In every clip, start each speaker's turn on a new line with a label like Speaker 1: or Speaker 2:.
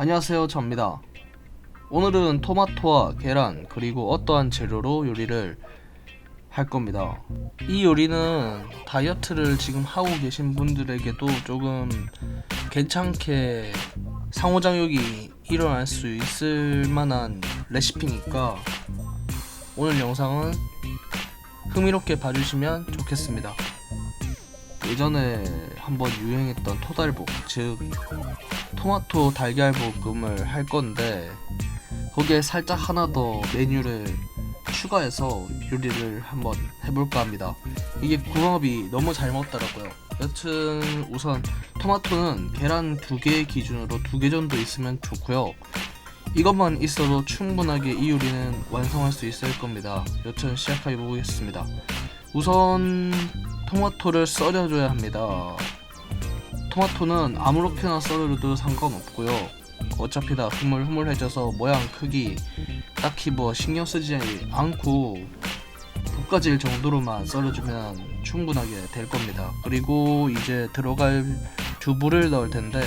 Speaker 1: 안녕하세요 접니다. 오늘은 토마토와 계란 그리고 어떠한 재료로 요리를 할 겁니다. 이 요리는 다이어트를 지금 하고 계신 분들에게도 조금 괜찮게 상호작용이 일어날 수 있을 만한 레시피니까 오늘 영상은 흥미롭게 봐주시면 좋겠습니다 예전에 한번 유행했던 토달볶 즉 토마토 달걀 볶음을 할 건데 거기에 살짝 하나 더 메뉴를 추가해서 요리를 한번 해볼까 합니다. 이게 궁합이 너무 잘 먹더라고요. 여튼 우선 토마토는 계란 두 개 기준으로 두 개 정도 있으면 좋고요. 이것만 있어도 충분하게 이 요리는 완성할 수 있을 겁니다. 여튼 시작해 보겠습니다. 우선 토마토를 썰어줘야 합니다. 토마토는 아무렇게나 썰어도 상관없고요. 어차피 다 흐물흐물해져서 모양 크기 딱히 뭐 신경 쓰지 않고 볶아질 정도로만 썰어주면 충분하게 될 겁니다. 그리고 이제 들어갈 두부를 넣을 텐데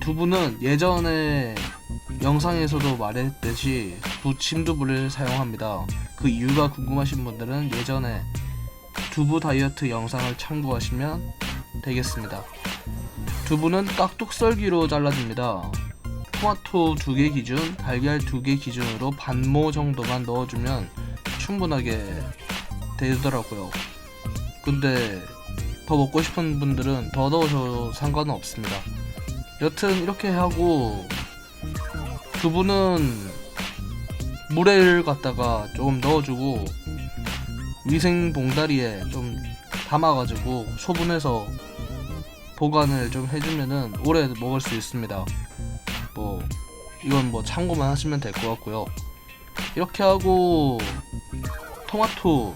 Speaker 1: 두부는 예전에 영상에서도 말했듯이 부침두부를 사용합니다. 그 이유가 궁금하신 분들은 예전에 두부 다이어트 영상을 참고하시면 되겠습니다. 두부는 깍둑 썰기로 잘라줍니다. 토마토 두개 기준, 달걀 두개 기준으로 반모 정도만 넣어주면 충분하게 되더라고요. 근데 더 먹고 싶은 분들은 더 넣어도 상관은 없습니다. 여튼 이렇게 하고 두부는 물을 갖다가 조금 넣어주고 위생 봉다리에 좀 담아가지고 소분해서 보관을 좀 해주면은 오래 먹을 수 있습니다. 뭐 이건 뭐 참고만 하시면 될 것 같고요. 이렇게 하고 토마토를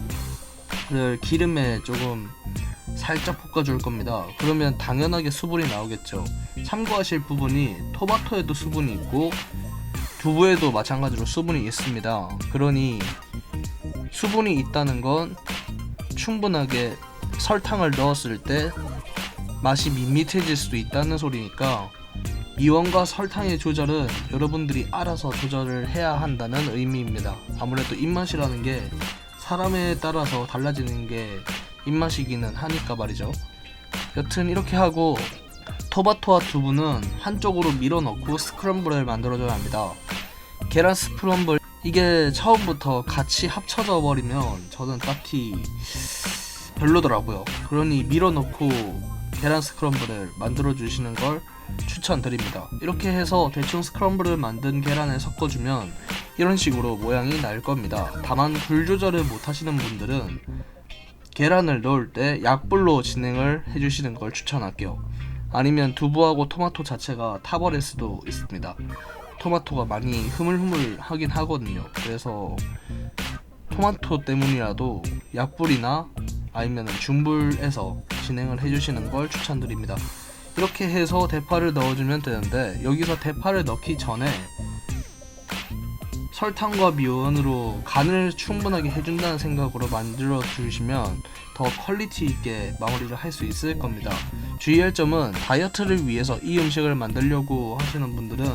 Speaker 1: 기름에 조금 살짝 볶아줄 겁니다. 그러면 당연하게 수분이 나오겠죠. 참고하실 부분이 토마토에도 수분이 있고 두부에도 마찬가지로 수분이 있습니다. 그러니 수분이 있다는 건 충분하게 설탕을 넣었을 때 맛이 밋밋해질 수도 있다는 소리니까 미원과 설탕의 조절은 여러분들이 알아서 조절을 해야 한다는 의미입니다. 아무래도 입맛이라는 게 사람에 따라서 달라지는 게 입맛이기는 하니까 말이죠. 여튼 이렇게 하고 토마토와 두부는 한쪽으로 밀어 넣고 스크럼블을 만들어줘야 합니다. 계란 스크럼블 이게 처음부터 같이 합쳐져 버리면 저는 딱히 별로더라고요. 그러니 밀어넣고 계란 스크럼블을 만들어 주시는 걸 추천드립니다. 이렇게 해서 대충 스크럼블을 만든 계란을 섞어주면 이런 식으로 모양이 날 겁니다. 다만 불 조절을 못 하시는 분들은 계란을 넣을 때 약불로 진행을 해주시는 걸 추천할게요. 아니면 두부하고 토마토 자체가 타버릴 수도 있습니다. 토마토가 많이 흐물흐물 하긴 하거든요. 그래서 토마토 때문이라도 약불이나 아니면 중불에서 진행을 해주시는 걸 추천드립니다. 이렇게 해서 대파를 넣어주면 되는데 여기서 대파를 넣기 전에 설탕과 미원으로 간을 충분하게 해준다는 생각으로 만들어 주시면 더 퀄리티 있게 마무리를 할 수 있을 겁니다. 주의할 점은 다이어트를 위해서 이 음식을 만들려고 하시는 분들은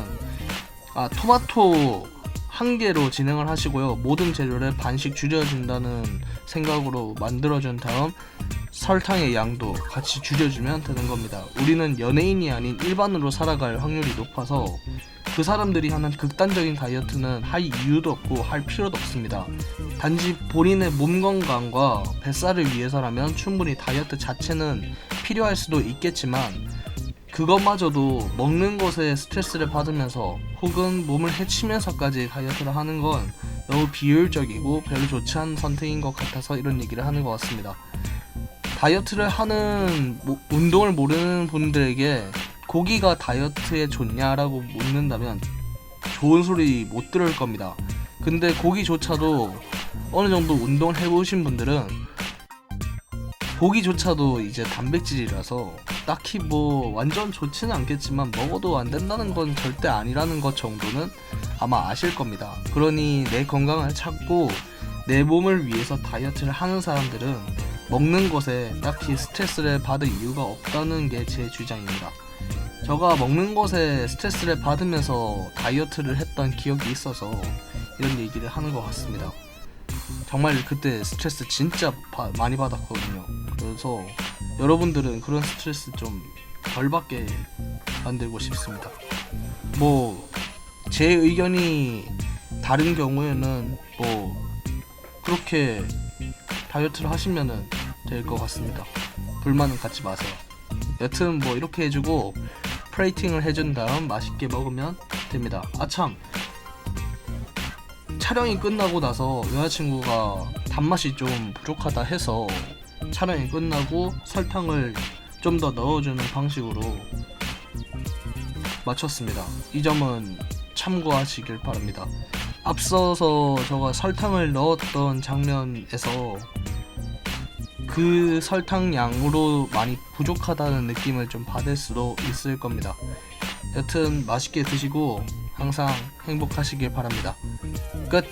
Speaker 1: 아 토마토 한 개로 진행을 하시고요. 모든 재료를 반씩 줄여준다는 생각으로 만들어준 다음 설탕의 양도 같이 줄여주면 되는 겁니다. 우리는 연예인이 아닌 일반으로 살아갈 확률이 높아서 그 사람들이 하는 극단적인 다이어트는 할 이유도 없고 할 필요도 없습니다. 단지 본인의 몸 건강과 뱃살을 위해서라면 충분히 다이어트 자체는 필요할 수도 있겠지만 그것마저도 먹는 것에 스트레스를 받으면서 혹은 몸을 해치면서까지 다이어트를 하는 건 너무 비효율적이고 별로 좋지 않은 선택인 것 같아서 이런 얘기를 하는 것 같습니다. 다이어트를 하는 뭐, 운동을 모르는 분들에게 고기가 다이어트에 좋냐라고 묻는다면 좋은 소리 못 들을 겁니다. 근데 고기조차도 어느 정도 운동을 해보신 분들은 고기조차도 이제 단백질이라서 딱히 뭐 완전 좋지는 않겠지만 먹어도 안 된다는 건 절대 아니라는 것 정도는 아마 아실 겁니다. 그러니 내 건강을 찾고 내 몸을 위해서 다이어트를 하는 사람들은 먹는 것에 딱히 스트레스를 받을 이유가 없다는 게 제 주장입니다. 제가 먹는 것에 스트레스를 받으면서 다이어트를 했던 기억이 있어서 이런 얘기를 하는 것 같습니다. 정말 그때 스트레스 진짜 바- 많이 받았거든요. 그래서 여러분들은 그런 스트레스 좀 덜 받게 만들고 싶습니다. 뭐 제 의견이 다른 경우에는 뭐 그렇게 다이어트를 하시면은 될 것 같습니다. 불만은 갖지 마세요. 여튼 뭐 이렇게 해주고 프레이팅을 해준 다음 맛있게 먹으면 됩니다. 아참 촬영이 끝나고 나서 여자친구가 단맛이 좀 부족하다 해서 촬영이 끝나고 설탕을 좀 더 넣어주는 방식으로 맞췄습니다. 이 점은 참고하시길 바랍니다. 앞서서 제가 설탕을 넣었던 장면에서 그 설탕 양으로 많이 부족하다는 느낌을 좀 받을 수도 있을 겁니다. 여튼 맛있게 드시고 항상 행복하시길 바랍니다. 끝!